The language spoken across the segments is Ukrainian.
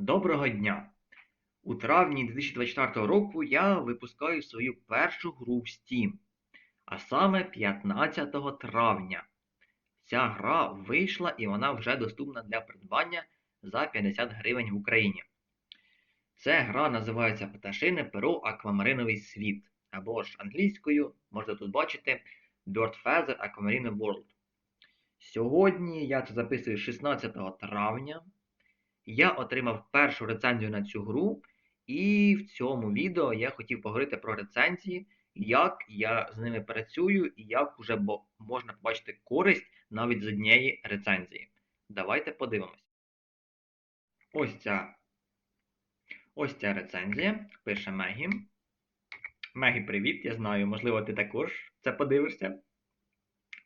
Доброго дня! У травні 2024 року я випускаю свою першу гру в Steam, а саме 15 травня. Ця гра вийшла і вона вже доступна для придбання за 50 гривень в Україні. Ця гра називається Пташине перо Аквамариновий світ, або ж англійською, можете тут бачити Bird Feather Aquamarine World. Сьогодні я це записую 16 травня. Я отримав першу рецензію на цю гру, і в цьому відео я хотів поговорити про рецензії, як я з ними працюю і як вже можна побачити користь навіть з однієї рецензії. Давайте подивимось. Ось ця, ось ця рецензія. Пише Мегі. Мегі, привіт, я знаю, можливо, ти також це подивишся.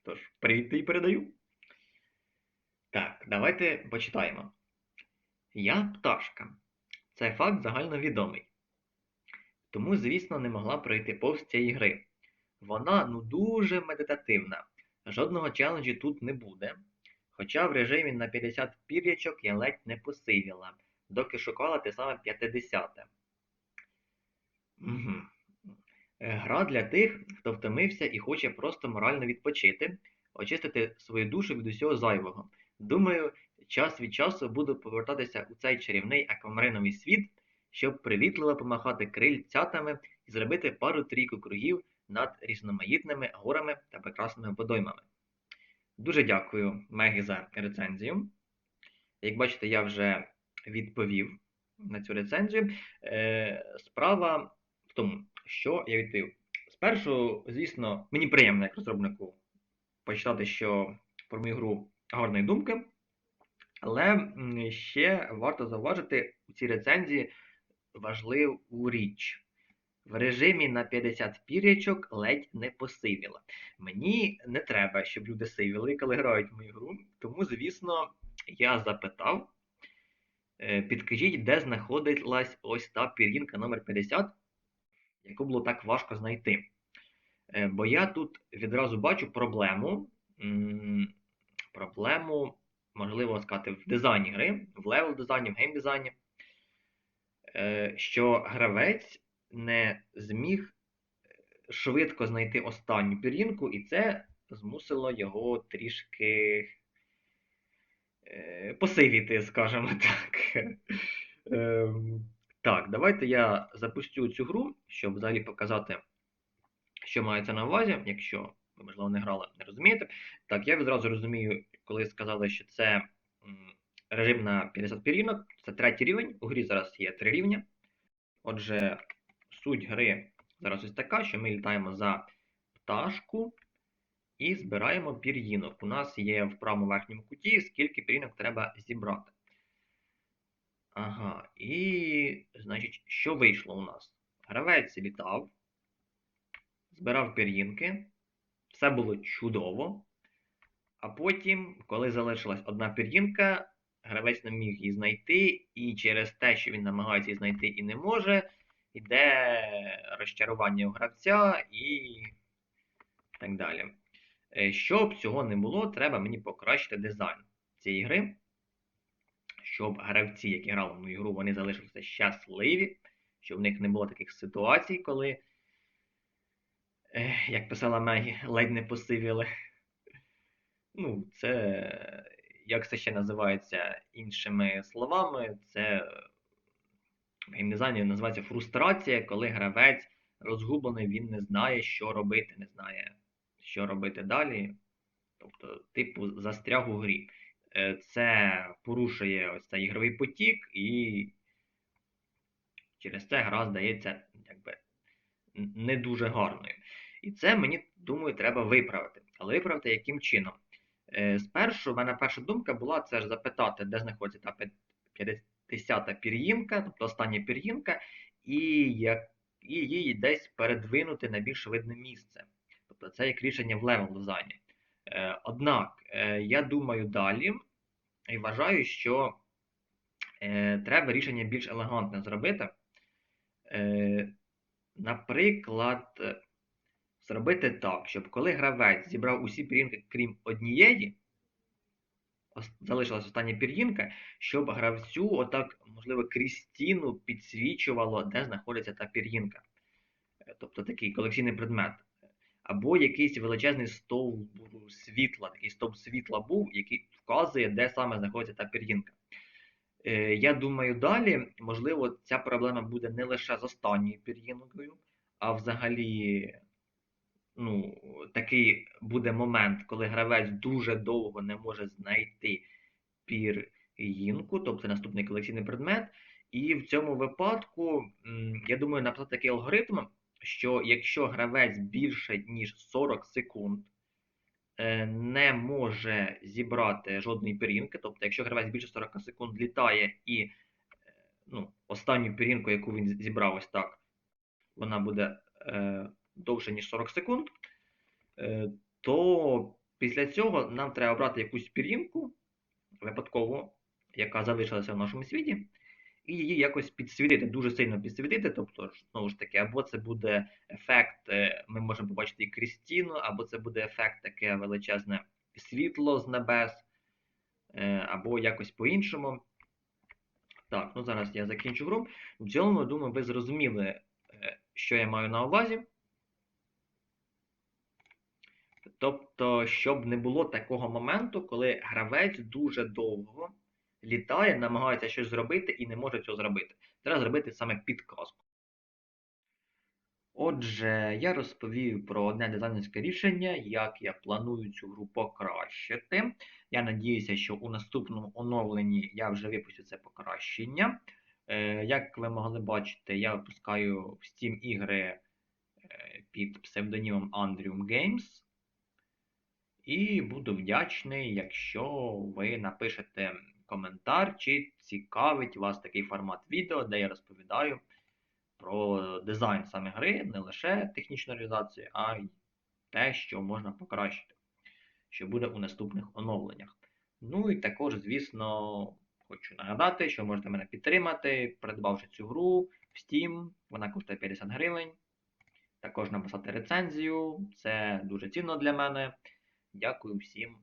Тож, привіт тобі передаю. Так, давайте почитаємо. Я пташка. Це факт загальновідомий. Тому, звісно, не могла пройти повз цієї гри. Вона ну дуже медитативна. Жодного челенджі тут не буде. Хоча в режимі на 50 пір'ячок я ледь не посивіла, доки шукала те саме 50. Угу. Гра для тих, хто втомився і хоче просто морально відпочити, очистити свою душу від усього зайвого. Думаю, час від часу буду повертатися у цей чарівний аквамариновий світ, щоб привітливо помахати крильцятами і зробити пару-трійку кругів над різноманітними горами та прекрасними водоймами. Дуже дякую, Мегі, за рецензію. Як бачите, я вже відповів на цю рецензію. Е, справа в тому, що я відповів. Спершу, звісно, мені приємно як розробнику почитати, що про мою гру гарної думки. Але ще варто зауважити у цій рецензії важливу річ. В режимі на 50 пір'ячок ледь не посивіла. Мені не треба, щоб люди сивіли, коли грають в мою гру. Тому, звісно, я запитав, е, підкажіть, де знаходилась ось та пір'їнка номер 50, яку було так важко знайти. Е, Бо я тут відразу бачу проблему. Проблему, можливо сказати, в дизайні гри, в левел дизайні, в гейм дизайні, е, що гравець не зміг швидко знайти останню пір'їнку, і це змусило його трішки е, посивіти, скажімо так. Ем, Так, давайте я запустю цю гру, щоб взагалі показати, що мається на увазі, якщо ви, можливо, не грали, не розумієте. Так, я відразу розумію, коли сказали, що це режим на 50 пір'їнок, це третій рівень. У грі зараз є три рівня. Отже, суть гри зараз ось така, що ми літаємо за пташку і збираємо пір'їнок. У нас є в правому верхньому куті, скільки пір'їнок треба зібрати. Ага, і, значить, що вийшло у нас? Гравець літав, збирав пір'їнки, все було чудово. А потім, коли залишилась одна пір'їнка, гравець не міг її знайти, і через те, що він намагається її знайти і не може, йде розчарування у гравця і так далі. Е, Щоб цього не було, треба мені покращити дизайн цієї гри, щоб гравці, які грали в мою гру, вони залишилися щасливі, щоб в них не було таких ситуацій, коли, е, як писала Мегі, ледь не посивіли. Ну, це, як це ще називається іншими словами, це в геймдизайні називається фрустрація, коли гравець розгублений, він не знає, що робити, не знає, що робити далі. Тобто, типу, застряг у грі. Е, Це порушує ось цей ігровий потік, і через це гра здається якби не дуже гарною. І це мені, думаю, треба виправити. Але виправити яким чином? Е, Спершу в мене перша думка була це ж запитати, де знаходиться та 50-та пір'їнка, тобто остання пір'їнка, і, і її десь передвинути на більш видне місце. Тобто це як рішення в левел дизайні. Е, Однак, е, я думаю далі і вважаю, що треба рішення більш елегантне зробити. Наприклад, зробити так, щоб коли гравець зібрав усі пір'їнки, крім однієї, залишилась остання пір'їнка, щоб гравцю отак, можливо, крізь стіну підсвічувало, де знаходиться та пір'їнка. Е, Тобто такий колекційний предмет. Або якийсь величезний стовп світла, такий стовп світла був, який вказує, де саме знаходиться та пір'їнка. Е, Я думаю, далі, можливо, ця проблема буде не лише з останньою пір'їнкою, а взагалі, ну, такий буде момент, коли гравець дуже довго не може знайти пір'їнку, тобто наступний колекційний предмет. І в цьому випадку, я думаю, написати такий алгоритм, що якщо гравець більше ніж 40 секунд е, не може зібрати жодної пір'їнки, тобто, якщо гравець більше 40 секунд літає і е, ну, останню пір'їнку, яку він зібрав ось так, вона буде е, довше, ніж 40 секунд, е, то після цього нам треба обрати якусь пір'їнку випадково, яка залишилася в нашому світі, і її якось підсвітити, дуже сильно підсвітити. Тобто, знову ж таки, або це буде ефект, е, ми можемо побачити і крізь стіну, або це буде ефект таке величезне світло з небес, е, або якось по-іншому. Так, ну зараз я закінчу гру. В цілому, думаю, ви зрозуміли, що я маю на увазі. Тобто, щоб не було такого моменту, коли гравець дуже довго літає, намагається щось зробити і не може цього зробити. Треба зробити саме підказку. Отже, я розповів про одне дизайнерське рішення, як я планую цю гру покращити. Я надіюся, що у наступному оновленні я вже випустю це покращення. Е, Як ви могли бачити, я випускаю в Steam ігри е, під псевдонімом Andrium Games. І буду вдячний, якщо ви напишете коментар, чи цікавить вас такий формат відео, де я розповідаю про дизайн саме гри, не лише технічну реалізацію, а й те, що можна покращити, що буде у наступних оновленнях. Ну і також, звісно, хочу нагадати, що можете мене підтримати, придбавши цю гру в Steam, вона коштує 50 гривень. Також написати рецензію, це дуже цінно для мене. Дякую всім